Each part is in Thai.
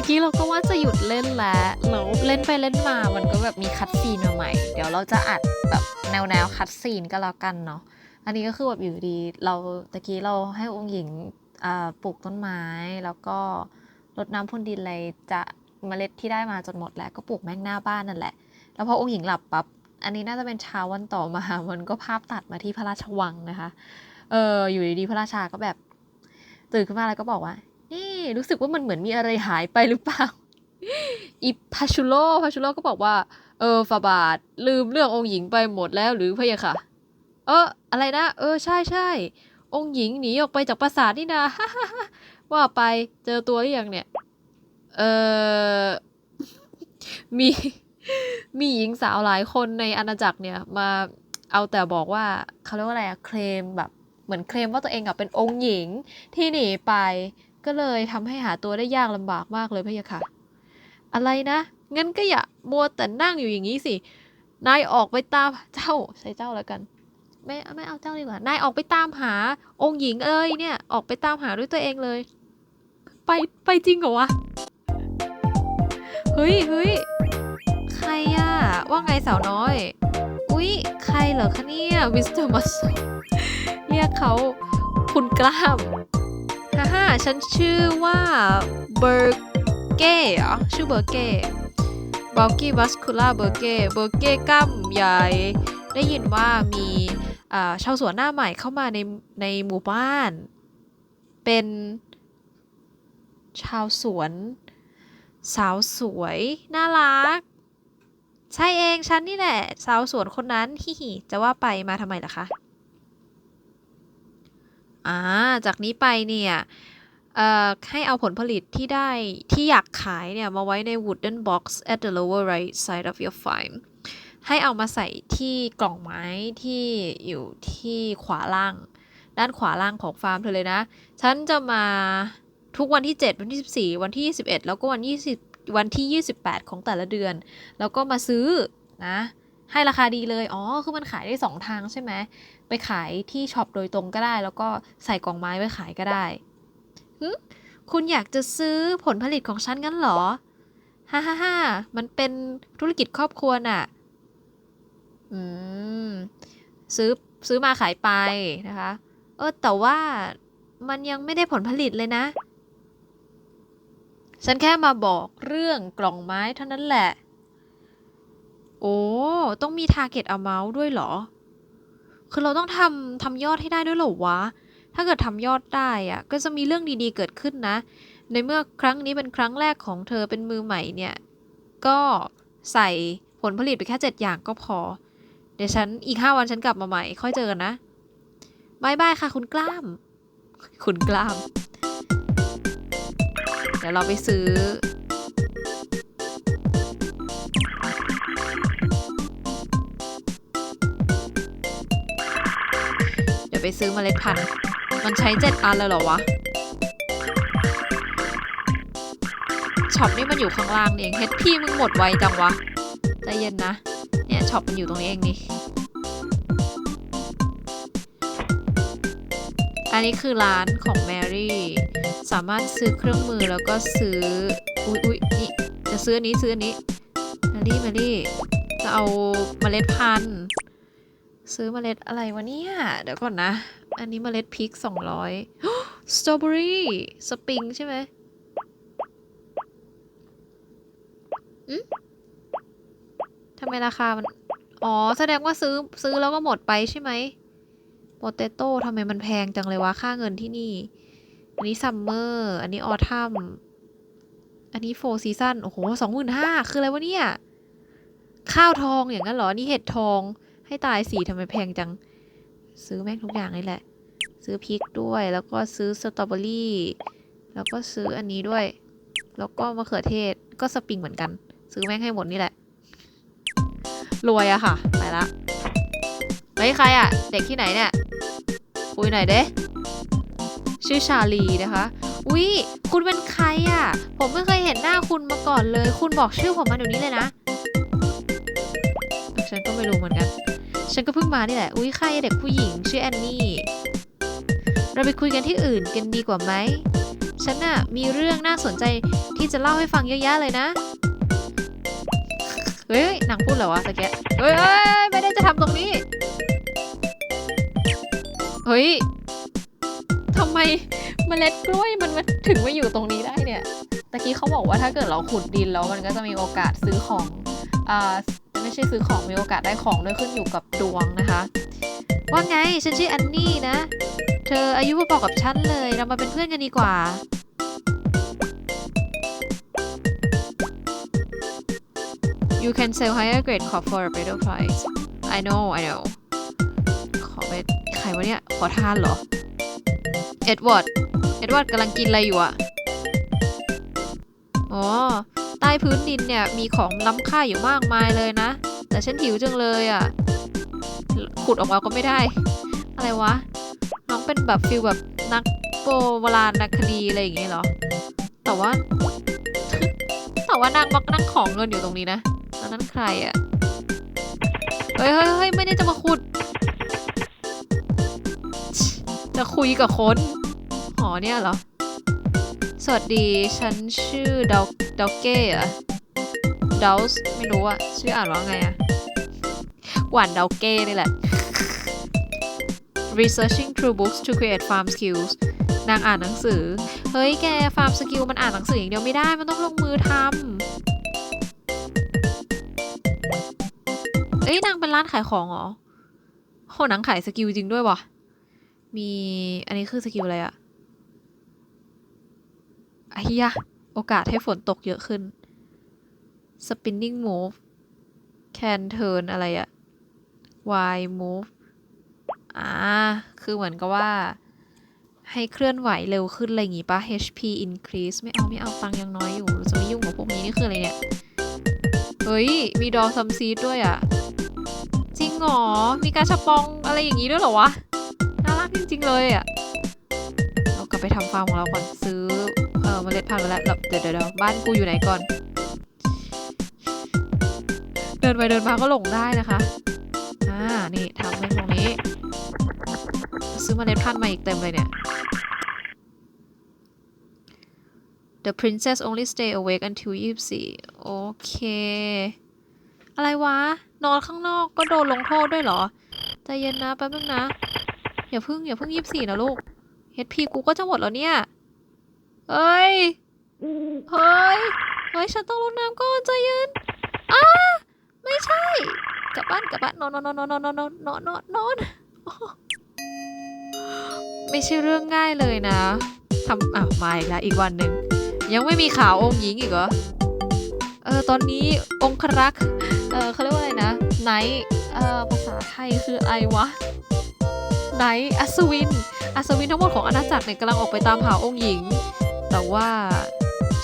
ะกี้เราก็ว่าจะหยุดเล่นแล้วแล้วเล่นไปเล่นมา มันก็แบบมีคัดซีนมาใหม่ เดี๋ยวเราจะอัดแบบแนวแนวคัดซีนก็แล้วกันเนาะ อันนี้ก็คือแบบอยู่ดี เราตะกี้เราให้องค์หญิงปลูกต้นไม้ แล้วก็รดน้ำพรวนดินอะไรจะเมล็ดที่ได้มาจนหมดแล้วก็ปลูกแม่งหน้าบ้านนั่นแหละ แล้วพอองค์หญิงหลับปั๊บ อันนี้น่าจะเป็นเช้าวันต่อมา มันก็ภาพตัดมาที่พระราชวังนะคะ เอออยู่ดีๆพระราชาก็แบบตื่นขึ้นมาแล้วก็บอกว่า รู้สึกว่ามันเหมือนมีอะไรหายไปหรือเปล่า อีพาชูโลพาชูโลก็บอกว่า เออฟาบาท ลืมเรื่ององค์หญิงไปหมดแล้วหรือพะยะค่ะ เออ อะไรนะ เออ ใช่ใช่ องค์หญิงหนีออกไปจากปราสาทนี่นะว่าไปเจอตัวหรือยังเนี่ย เออมี มีหญิงสาวหลายคนในอาณาจักรเนี่ย มาเอาแต่บอกว่าเขาเรียกว่าอะไรอะเคลมแบบ เหมือนเคลมว่าตัวเองอะเป็นองค์หญิงที่หนีไป ก็เลยทำให้หาตัวได้ยากลำบากมากเลยพะยะค่ะ อะไรนะงั้นก็อย่ามัวแต่นั่งอยู่อย่างนี้สิ นายออกไปตามเจ้าใช้เจ้าแล้วกัน ไม่ไม่เอาเจ้าดีกว่านายออกไปตามหาองค์หญิงเอ้ยเนี่ย ออกไปตามหาด้วยตัวเองเลย ไปไปจริงเหรอวะเฮ้ยเฮ้ยใครอะว่าไงสาวน้อย อุ๊ย ใครเหรอคะเนี่ยมิสเตอร์มัสเรียกเขาคุณกล้าม ฮ่าฮ่าฉันชื่อว่าเบอร์เก้เหรอ ชื่อเบอร์เก้บอลกี้บัสคูล่าเบอร์เก้เบอร์เก้กล้ามใหญ่ ได้ยินว่ามีชาวสวนหน้าใหม่เข้ามาในในหมู่บ้าน เป็นชาวสวน สาวสวย น่ารัก ใช่เองฉันนี่แหละ สาวสวนคนนั้นฮิฮิจะว่าไปมาทำไมล่ะคะ อ่า จากนี้ไปเนี่ย เอ่อ ให้เอาผลผลิตที่ได้ที่อยากขายเนี่ย มาไว้ใน wooden box at the lower right side of your farm ให้เอามาใส่ที่กล่องไม้ที่อยู่ที่ขวาล่าง ด้านขวาล่างของฟาร์มเธอเลยนะ ฉันจะมาทุกวันที่ 7 วันที่ 14 วันที่ 21 แล้วก็วัน 20 วันที่ 28 ของแต่ละเดือน แล้วก็มาซื้อนะ ให้ราคาดีเลย อ๋อ คือมันขายได้ 2 ทางใช่ไหม ไปขายที่ช็อปโดยตรงก็ได้ แล้วก็ใส่กล่องไม้ไว้ขายก็ได้หึคุณอยากจะซื้อผลผลิตของฉันงั้นเหรอ ฮ่าฮ่าฮ่ามันเป็นธุรกิจครอบครัวน่ะ อืม ซื้อ ซื้อมาขายไปนะคะ เออ แต่ว่ามันยังไม่ได้ผลผลิตเลยนะ ฉันแค่มาบอกเรื่องกล่องไม้เท่านั้นแหละ ต้องมี target amount ด้วยเหรอ คือเราต้องทำทำยอดให้ได้ด้วยเหรอวะ ถ้าเกิดทำยอดได้อะก็จะมีเรื่องดีๆเกิดขึ้นนะ ในเมื่อครั้งนี้เป็นครั้งแรกของเธอเป็นมือใหม่เนี่ย ก็ใส่ผลผลิตไปแค่ 7 อย่างก็พอ เดี๋ยวฉันอีก 5 วันฉันกลับมาใหม่ ค่อยเจอกันนะบายบายค่ะคุณกล้าม คุณกล้าม เดี๋ยวเราไปซื้อ ยวไปซื้อเมล็ดพันธุ์ มันใช้เจ็ดอันเลยเหรอวะ ช็อปนี่มันอยู่ข้างล่างนี่เองเฮดพี่มึงหมดไวจังวะ ใจเย็นนะ เนี่ยช็อปมันอยู่ตรงนี้เองนี่ อันนี้คือร้านของแมรี่ สามารถซื้อเครื่องมือแล้วก็ซื้อ อุ๊ยอุ๊ยนี่ จะซื้ออันนี้ซื้ออันนี้ แมรี่ แมรี่ จะเอาเมล็ดพันธุ์ ซื้อเมล็ดอะไรวะเนี่ย เดี๋ยวก่อนนะ อันนี้เมล็ดพริกสองร้อยสตรอเบอรี่สปริงใช่ไหมอืมทำไมราคามัน อ๋อ แสดงว่าซื้อซื้อแล้วก็หมดไปใช่ไหมโปเตโต้ทำไมมันแพงจังเลยวะ ค่าเงินที่นี่ อันนี้ซัมเมอร์ อันนี้ออทัมอันนี้โฟซีซันโอ้โหสองหมื่นห้าคืออะไรวะเนี่ย ข้าวทองอย่างนั้นเหรอ นี่เห็ดทอง ให้ตายสีทำไมแพงจัง ซื้อแม่งทุกอย่างเลยแหละ ซื้อพริกด้วย แล้วก็ซื้อสตรอเบอรี่ แล้วก็ซื้ออันนี้ด้วย แล้วก็มะเขือเทศ ก็สปริงเหมือนกัน ซื้อแม่งให้หมดนี่แหละ รวยอะค่ะ ไปละเฮ้ยใครอะเด็กที่ไหนเนี่ย คุยหน่อยเด้ชื่อชาลีนะคะอุ๊ยคุณเป็นใครอะผมไม่เคยเห็นหน้าคุณมาก่อนเลย คุณบอกชื่อผมมาเดี๋ยวนี้เลยนะ ฉันก็ไม่รู้เหมือนกัน ฉันก็เพิ่งมานี่แหละ อุ้ยใครเด็กผู้หญิงชื่อแอนนี่ เราไปคุยกันที่อื่นกันดีกว่าไหม ฉันน่ะมีเรื่องน่าสนใจที่จะเล่าให้ฟังเยอะแยะเลยนะ เฮ้ยนางพูดเหรอวะตะแกะเฮ้ยเฮ้ยไม่ได้จะทำตรงนี้ เฮ้ยทำไมเมล็ดกล้วยมันมาถึงมาอยู่ตรงนี้ได้เนี่ย ตะกี้เขาบอกว่าถ้าเกิดเราขุดดินแล้วมันก็จะมีโอกาสซื้อของอ่า ไม่ใช่ซื้อของมีโอกาสได้ของด้วยขึ้นอยู่กับดวงนะคะ ว่าไงฉันชื่ออันนี่นะ เธออายุพอๆกับฉันเลยเรามาเป็นเพื่อนกันดีกว่า You can sell higher grade crop for a better price I know I know ขอไปใครวะเนี่ย ขอทานเหรอ เอ็ดเวิร์ด เอ็ดเวิร์ดกำลังกินอะไรอยู่อะอ๋อ ต้พื้นดินเนี่ยมีของล้ำค่าอยู่มากมายเลยนะ แต่ฉันหิวจังเลยอะขุดออกมาก็ไม่ได้ อะไรวะ น้องเป็นแบบฟิลแบบนักโบราณนักคดีอะไรอย่างเงี้ยเหรอ แต่ว่า แต่ว่านางมักนั่งของเงินอยู่ตรงนี้นะแล้วนั้นใครอะเฮ้ยเฮ้ยเฮ้ยไม่ได้จะมาขุด จะคุยกับคนหอเนี่ยเหรอ สวัสดี ฉันชื่อดาว ดาวเก้อะดาส์ไม่รู้อะชื่ออ่านว่าไงอะหวานดาวเก้นี่แหละ researching through books to create farm skills นางอ่านหนังสือ เฮ้ยแกฟาร์มสกิลมันอ่านหนังสืออย่างเดียวไม่ได้ มันต้องลงมือทำเอ้ยนางเป็นร้านขายของเหรอโหนางขายสกิลจริงด้วยวะมีอันนี้คือสกิลอะไรอะไอ้ยะ อกาสให้ฝนตกเยอะขึ้น spinning move can turn อะไรอะ y move อ่า คือเหมือนกับว่า ให้เคลื่อนไหวเร็วขึ้น อะไรอย่างงี้ปะ HP increase ไม่เอาไม่เอาตังยังน้อยอยู่เราจะไม่ยุ่งกับพวกนี้นี่คืออะไรเนี่ย เฮ้ย มีดอซัมซีดด้วยอะจริงเหรอ มีการชปองอะไรอย่างงี้ด้วยเหรอวะ น่ารักจริงๆเลยอะเรากลับไปทำฟาร์มของเราก่อนซื้อ ออเมล็ดพันธุ์มาแล้วแล้วเดี๋ยวเดี๋ยวเดี๋ยวบ้านกูอยู่ไหนก่อน เดินไปเดินมาก็หลงได้นะคะอ่านี่ทำเรื่องตรงนี้ ซื้อเมล็ดพันธุ์มาอีกเต็มเลยเนี่ย The princess only stay awake until 24 โอเค อะไรวะ นอนข้างนอกก็โดนลงโทษด้วยเหรอ ใจเย็นนะแป๊บนึงนะ อย่าเพึ่งอย่าเพึ่ง 24 นะลูก HP กูก็จะหมดแล้วเนี่ย เฮ้ย เฮ้ย เฮ้ย ฉันต้องรดน้ำก่อนใจเย็นอ้าไม่ใช่ กลับบ้านกลับบ้านนอนนอนนอนนอนนอนนอนนอนนอนนอน ไม่ใช่เรื่องง่ายเลยนะทำอ้าวมาอีกแล้วอีกวันหนึ่ง ยังไม่มีข่าวองค์หญิงอีกเหรอ เออตอนนี้องครักษ์เออเขาเรียกว่าอะไรนะไนท์เออภาษาไทยคืออะไรวะไนท์อัศวินอัศวินทั้งหมดของอาณาจักรเนี่ยกำลังออกไปตามหาองค์หญิง แต่ว่า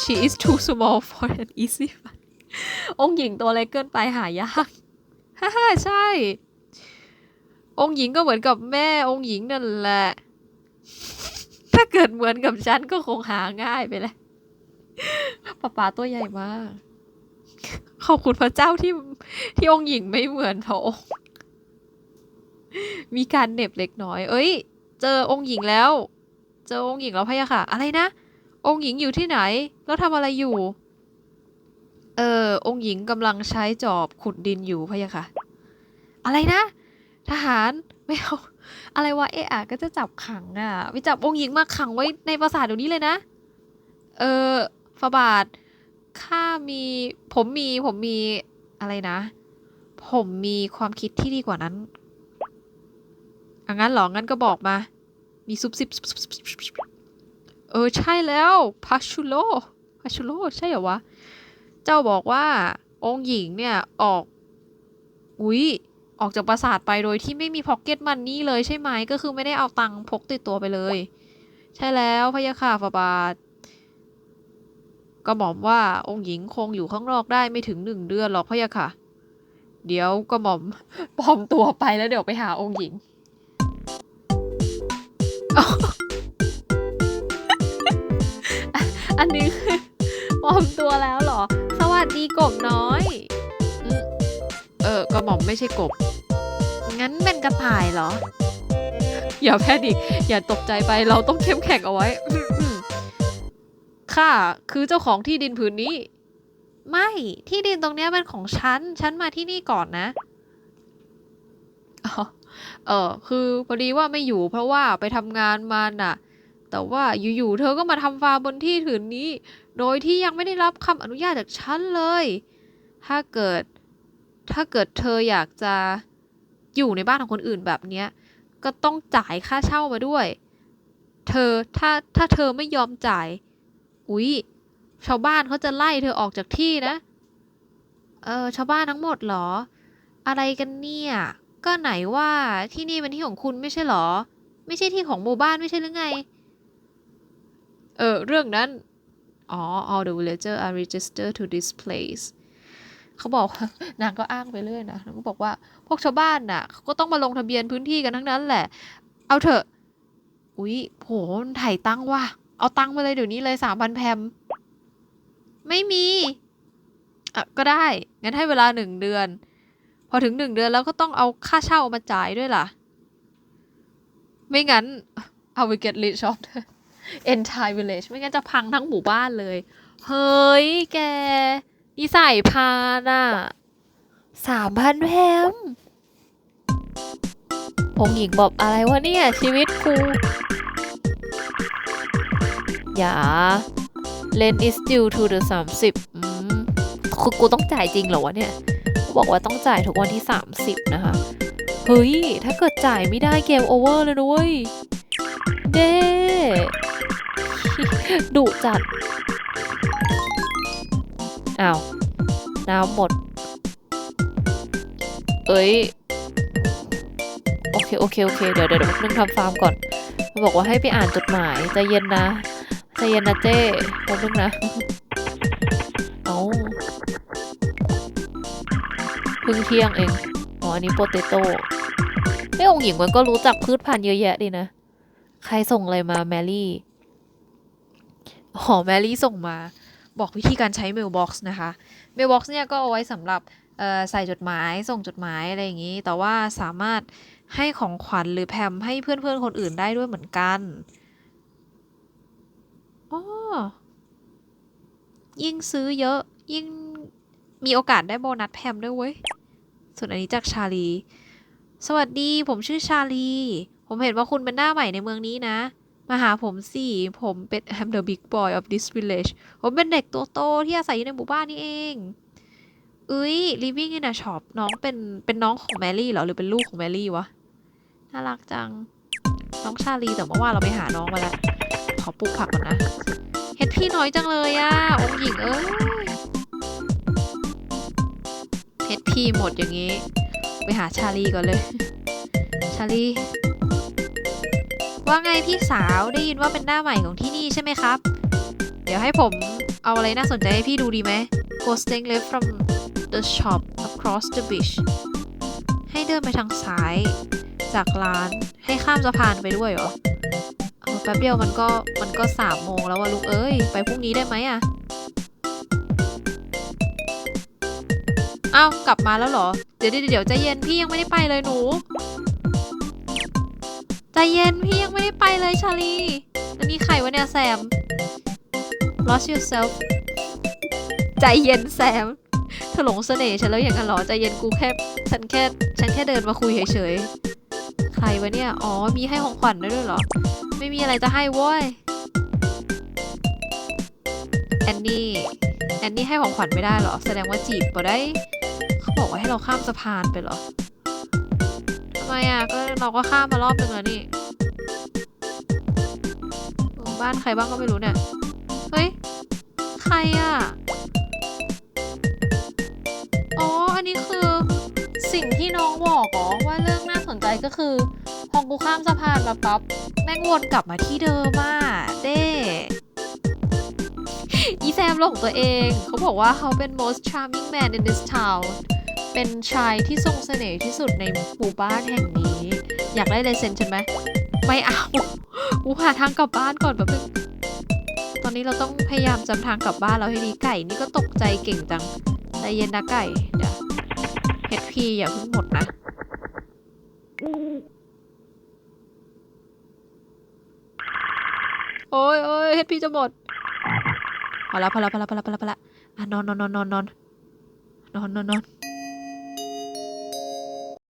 she is too small for an easy fight องค์หญิงตัวเล็กเกินไปหายากฮ่าฮ่าใช่ องค์หญิงก็เหมือนกับแม่องค์หญิงนั่นแหละ ถ้าเกิดเหมือนกับฉันก็คงหาง่ายไปแล้วป๊าป๊าตัวใหญ่มาก ขอบคุณพระเจ้าที่ที่องค์หญิงไม่เหมือนพระองค์ มีการเน็บเล็กน้อย เอ้ย เจอองค์หญิงแล้ว เจอองค์หญิงแล้วพะยะค่ะ อะไรนะ องค์หญิงอยู่ที่ไหน แล้วทำอะไรอยู่ เออ องค์หญิงกำลังใช้จอบขุดดินอยู่พะยะค่ะ อะไรนะ ทหารไม่เอาอะไรวะเอะอะก็จะจับขังอะไปจับองค์หญิงมาขังไว้ในปราสาทเดี๋ยวนี้เลยนะ เออฟาบาทข้ามีผมมีผมมีอะไรนะ ผมมีความคิดที่ดีกว่านั้นอะงั้นหรองั้นก็บอกมา มีซุบซิบ เออใช่แล้วพาชูโลพาชูโลใช่เหรอวะ เจ้าบอกว่าองค์หญิงเนี่ยออก อุ๊ย ออกจากปราสาทไปโดยที่ไม่มีพ็อกเก็ตมันนี่เลยใช่ไหม ก็คือไม่ได้เอาตังค์พกติดตัวไปเลย ใช่แล้วพะยะค่ะฟาบาทก็บอกว่าองค์หญิงคงอยู่ข้างนอกได้ไม่ถึงหนึ่งเดือนหรอกพะยะค่ะ เดี๋ยวก็หม่อมปลอมตัวไปแล้วเดี๋ยวไปหาองค์หญิง อันนี้คือปลอมตัวแล้วเหรอ สวัสดีกบน้อยอืมเออก็หม่อมไม่ใช่กบ งั้นเป็นกระต่ายเหรอ อย่าแพนิกอย่าตกใจไปเราต้องเข้มแข็งเอาไว้ข้าคือเจ้าของที่ดินผืนนี้ ไม่ที่ดินตรงเนี้ยเป็นของฉัน ฉันมาที่นี่ก่อนนะอ๋อเออคือพอดีว่าไม่อยู่เพราะว่าไปทำงานมาน่ะ แต่ว่าอยู่ๆเธอก็มาทำฟาร์มบนที่ผืนนี้ โดยที่ยังไม่ได้รับคำอนุญาตจากฉันเลย ถ้าเกิด ถ้าเกิดเธออยากจะอยู่ในบ้านของคนอื่นแบบเนี้ย ก็ต้องจ่ายค่าเช่ามาด้วย เธอถ้าถ้าเธอไม่ยอมจ่าย อุ๊ย ชาวบ้านเขาจะไล่เธอออกจากที่นะ เออชาวบ้านทั้งหมดเหรอ อะไรกันเนี่ย ก็ไหนว่าที่นี่เป็นที่ของคุณไม่ใช่เหรอ ไม่ใช่ที่ของหมู่บ้านไม่ใช่หรือไง เออ เรื่องนั้น อ๋อ all the villagers are registered to this place เขาบอกนางก็อ้างไปเรื่อยนะนางก็บอกว่าพวกชาวบ้านน่ะเขาก็ต้องมาลงทะเบียนพื้นที่กันทั้งนั้นแหละ เอาเถอะ อุ๊ยโหมันถ่ายตังว่ะ เอาตังมาเลยเดี๋ยวนี้เลยสามพันแพม ไม่มีอะก็ได้ งั้นให้เวลาหนึ่งเดือน พอถึงหนึ่งเดือนแล้วก็ต้องเอาค่าเช่ามาจ่ายด้วยล่ะ ไม่งั้น I will get rich of the entire village ไม่งั้นจะพังทั้งหมู่บ้านเลย เฮ้ย แกนิสัยพานอะสามพันแพมองหญิงบอกอะไรวะเนี่ย ชีวิตกู อย่า Rent is due to the 30อืมคือกูต้องจ่ายจริงเหรอวะเนี่ย บอกว่าต้องจ่ายทุกวันที่ 30 นะคะ เฮ้ย ถ้าเกิดจ่ายไม่ได้เกมโอเวอร์เลยนะเว้ยเด้ ดุจัด อ้าว น้ำหมด เอ้ย โอเค โอเค โอเค เดี๋ยวเดี๋ยวนึงทำฟาร์มก่อนมันบอกว่าให้ไปอ่านจดหมายใจเย็นนะใจเย็นนะเจ้แป๊บนึงนะ เอาพิ่งเที่ยงเอง อ๋อ อันนี้โปเตโต้ไม่องหญิงมันก็รู้จักพืชพันธุ์เยอะแยะดีนะ ใครส่งอะไรมาแมรี่ อ๋อแมรี่ส่งมา บอกวิธีการใช้ mailbox นะคะ mailbox เนี่ยก็เอาไว้สำหรับใส่จดหมายส่งจดหมายอะไรอย่างนี้ แต่ว่าสามารถให้ของขวัญหรือแพมให้เพื่อนๆคนอื่นได้ด้วยเหมือนกันอ๋อยิ่งซื้อเยอะยิ่งมีโอกาสได้โบนัสแพมด้วยเว้ย ส่วนอันนี้จากชาลี สวัสดีผมชื่อชาลี ผมเห็นว่าคุณเป็นหน้าใหม่ในเมืองนี้นะ มาหาผมสิผมเป็น I'm the big boy of this village ผมเป็นเด็กตัวโตที่อาศัยอยู่ในหมู่บ้านนี่เองเอ้ย living in a shop น้องเป็นเป็นน้องของแมรี่เหรอ หรือเป็นลูกของแมรี่วะ น่ารักจัง น้องชาลีแต่เมื่อวานเราไปหาน้องมาแล้ว ขอปลูกผักก่อนนะ เห็ดพี่น้อยจังเลยอะองหญิงเอ้ยเห็ดพี่หมดอย่างนี้ ไปหาชาลีก่อนเลย ชาลี ว่าไงพี่สาวได้ยินว่าเป็นหน้าใหม่ของที่นี่ใช่ไหมครับ เดี๋ยวให้ผมเอาอะไรน่าสนใจให้พี่ดูดีไหม Ghosting left from the shop across the beach ให้เดินไปทางซ้ายจากร้านให้ข้ามสะพานไปด้วยเหรอแป๊บเดียวมันก็มันก็สามโมงแล้วว่ะลูกเอ้ย ไปพรุ่งนี้ได้ไหมอะเอ้ากลับมาแล้วเหรอ เดี๋ยวเดี๋ยวเดี๋ยวใจเย็นพี่ยังไม่ได้ไปเลยหนู ใจเย็นพี่ยังไม่ได้ไปเลยชาลีแล้วนี่ใครวะเนี่ยแซม lost yourself ใจเย็นแซมเธอหลงเสน่ห์ฉันแล้วอย่างนั้นเหรอใจเย็นกูแค่ฉันแค่ฉันแค่เดินมาคุยเฉยๆใครวะเนี่ยอ๋อมีให้ของขวัญด้วยด้วยเหรอ ไม่มีอะไรจะให้ว้ยแอนนี่แอนนี่ให้ของขวัญไม่ได้เหรอ แสดงว่าจีบปะได้ เขาบอกว่าให้เราข้ามสะพานไปเหรอ ทำไมอะก็เราก็ข้ามมารอบนึงแล้วนี่บ้านใครบ้างก็ไม่รู้เนี่ย เฮ้ย ใครอะ อ๋อ อันนี้คือสิ่งที่น้องบอกเหรอว่าเรื่องน่าสนใจก็คือ พอกูข้ามสะพานมาปั๊บแม่งวนกลับมาที่เดิมอะเด้อีแซมหลงตัวเอง เขาบอกว่าเขาเป็น most charming man in this town เป็นชายที่ทรงเสน่ห์ที่สุดในหมู่บ้านแห่งนี้ อยากได้ลายเซ็นใช่ไหมไม่เอาอูหาทางกลับบ้านก่อนแบบนึงตอนนี้เราต้องพยายามจำทางกลับบ้านเราให้ดีไก่นี่ก็ตกใจเก่งจังใจเย็นนะไก่เดี๋ยวพีอย่าเพิ่งหมดนะโอ้ยโอ้ยพีจะหมดพอละพอละพอละพอละพอละพอละนอนนอนนอนนอนนอนนอนนอน